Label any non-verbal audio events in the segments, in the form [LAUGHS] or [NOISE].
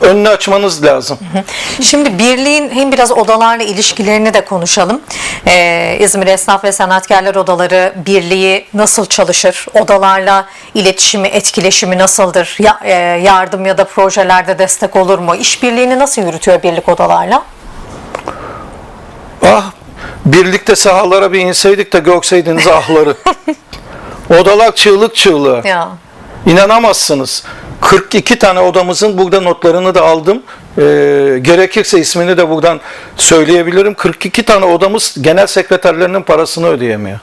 önünü açmanız lazım. Şimdi birliğin hem biraz odalarla ilişkilerini de konuşalım. Ee, İzmir Esnaf ve Sanatkarlar Odaları Birliği nasıl çalışır? Odalarla iletişimi, etkileşimi nasıldır? Ya- e, yardım ya da projelerde destek olur mu? İşbirliğini nasıl yürütüyor birlik odalarla? Ah birlikte sahalara bir inseydik de görseydiniz ahları. [LAUGHS] Odalar çığlık çığlığa. Ya. İnanamazsınız. 42 tane odamızın burada notlarını da aldım. Ee, gerekirse ismini de buradan söyleyebilirim. 42 tane odamız genel sekreterlerinin parasını ödeyemiyor.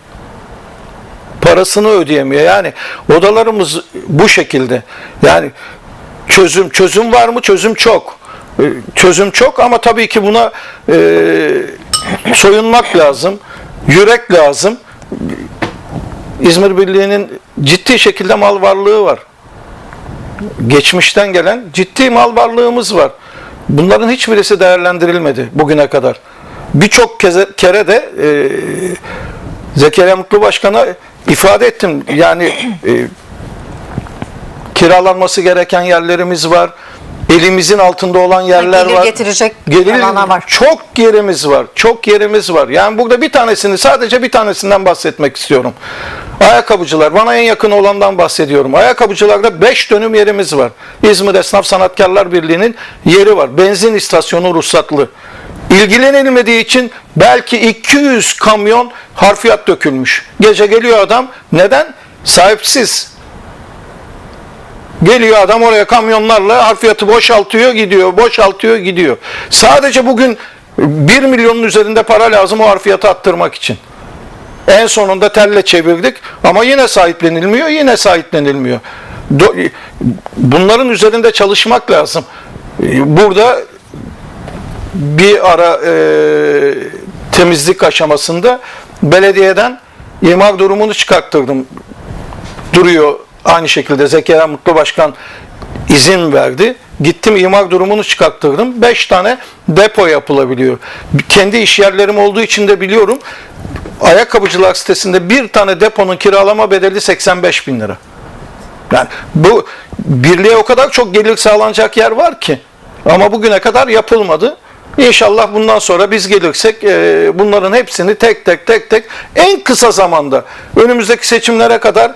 Parasını ödeyemiyor. Yani odalarımız bu şekilde. Yani çözüm çözüm var mı? Çözüm çok. Ee, Çözüm çok ama tabii ki buna e, soyunmak lazım. Yürek lazım. İzmir Birliği'nin ciddi şekilde mal varlığı var. Geçmişten gelen ciddi mal varlığımız var. Bunların hiçbirisi değerlendirilmedi bugüne kadar. Birçok kere de e, Zekeriya Mutlu Başkan'a ifade ettim. Yani e, kiralanması gereken yerlerimiz var. Elimizin altında olan yerler gelir var. getirecek Gelir- var. Çok yerimiz var. Çok yerimiz var. Yani burada bir tanesini sadece bir tanesinden bahsetmek istiyorum. Ayakkabıcılar. Bana en yakın olandan bahsediyorum. Ayakkabıcılarda 5 dönüm yerimiz var. İzmir Esnaf Sanatkarlar Birliği'nin yeri var. Benzin istasyonu ruhsatlı. İlgilenilmediği için belki 200 kamyon harfiyat dökülmüş. Gece geliyor adam. Neden? Sahipsiz. Geliyor adam oraya kamyonlarla harfiyatı boşaltıyor gidiyor, boşaltıyor gidiyor. Sadece bugün 1 milyonun üzerinde para lazım o harfiyatı attırmak için. En sonunda telle çevirdik ama yine sahiplenilmiyor, yine sahiplenilmiyor. Bunların üzerinde çalışmak lazım. Burada bir ara e, temizlik aşamasında belediyeden imar durumunu çıkarttırdım duruyor aynı şekilde Zekeriya Mutlu Başkan izin verdi. Gittim imar durumunu çıkarttırdım. 5 tane depo yapılabiliyor. Kendi iş yerlerim olduğu için de biliyorum. Ayakkabıcılar sitesinde bir tane deponun kiralama bedeli 85 bin lira. Yani bu birliğe o kadar çok gelir sağlanacak yer var ki. Ama bugüne kadar yapılmadı. İnşallah bundan sonra biz gelirsek e, bunların hepsini tek tek tek tek en kısa zamanda önümüzdeki seçimlere kadar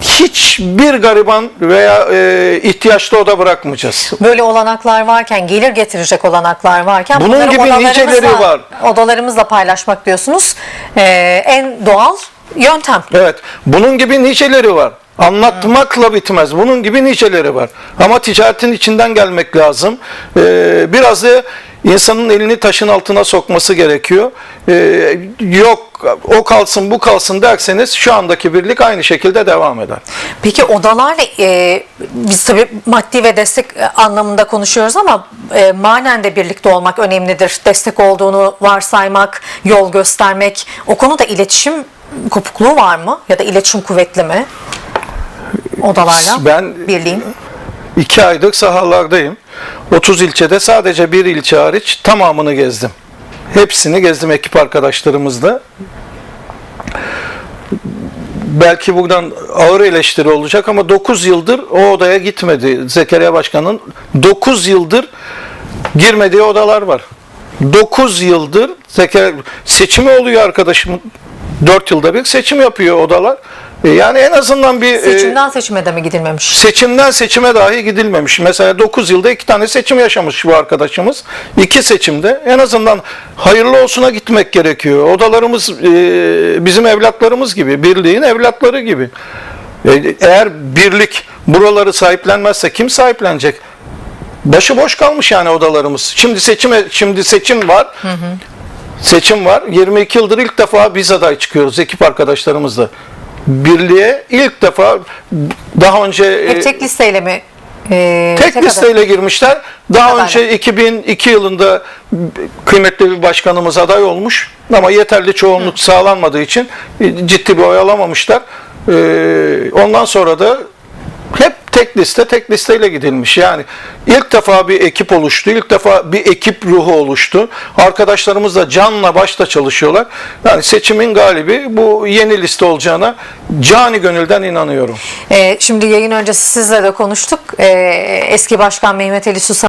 hiçbir gariban veya e, ihtiyaçlı oda bırakmayacağız. Böyle olanaklar varken, gelir getirecek olanaklar varken Bunun gibi niceleri var. Odalarımızla paylaşmak diyorsunuz. Ee, en doğal yöntem. Evet. Bunun gibi niceleri var. Anlatmakla bitmez. Bunun gibi niceleri var. Ama ticaretin içinden gelmek lazım. Ee, biraz da insanın elini taşın altına sokması gerekiyor. Ee, yok o kalsın bu kalsın derseniz şu andaki birlik aynı şekilde devam eder. Peki odalarla e, biz tabii maddi ve destek anlamında konuşuyoruz ama e, manen de birlikte olmak önemlidir. Destek olduğunu varsaymak, yol göstermek. O konuda iletişim kopukluğu var mı? Ya da iletişim kuvvetli mi? Odalarla Ben- birliğin. İki aydır sahalardayım. 30 ilçede sadece bir ilçe hariç tamamını gezdim. Hepsini gezdim ekip arkadaşlarımızla. Belki buradan ağır eleştiri olacak ama 9 yıldır o odaya gitmedi Zekeriya Başkan'ın. 9 yıldır girmediği odalar var. 9 yıldır Zekeriya seçimi oluyor arkadaşım. 4 yılda bir seçim yapıyor odalar. E, Yani en azından bir e, Seçimden seçime de mi gidilmemiş? seçimden seçime dahi gidilmemiş. Mesela 9 yılda iki tane seçim yaşamış bu arkadaşımız. İki seçimde en azından hayırlı olsuna gitmek gerekiyor. Odalarımız e, bizim evlatlarımız gibi, birliğin evlatları gibi. Eğer birlik buraları sahiplenmezse kim sahiplenecek? Başıboş kalmış yani odalarımız. Şimdi seçime şimdi seçim var. Seçim var. 22 yıldır ilk defa biz aday çıkıyoruz ekip arkadaşlarımızla. Birliğe ilk defa daha önce Hep e, tek listeyle mi? e, tek aday? listeyle girmişler. Daha Aday. önce 2002 yılında kıymetli bir başkanımız aday olmuş ama yeterli çoğunluk sağlanmadığı için e, ciddi bir oy alamamışlar. E, Ondan sonra da Hep tek liste tek listeyle gidilmiş. Yani ilk defa bir ekip oluştu. ilk defa bir ekip ruhu oluştu. Arkadaşlarımız da canla başla çalışıyorlar. Yani seçimin galibi bu yeni liste olacağına cani gönülden inanıyorum. E, şimdi yayın öncesi sizle de konuştuk. E, eski Başkan Mehmet Ali Susam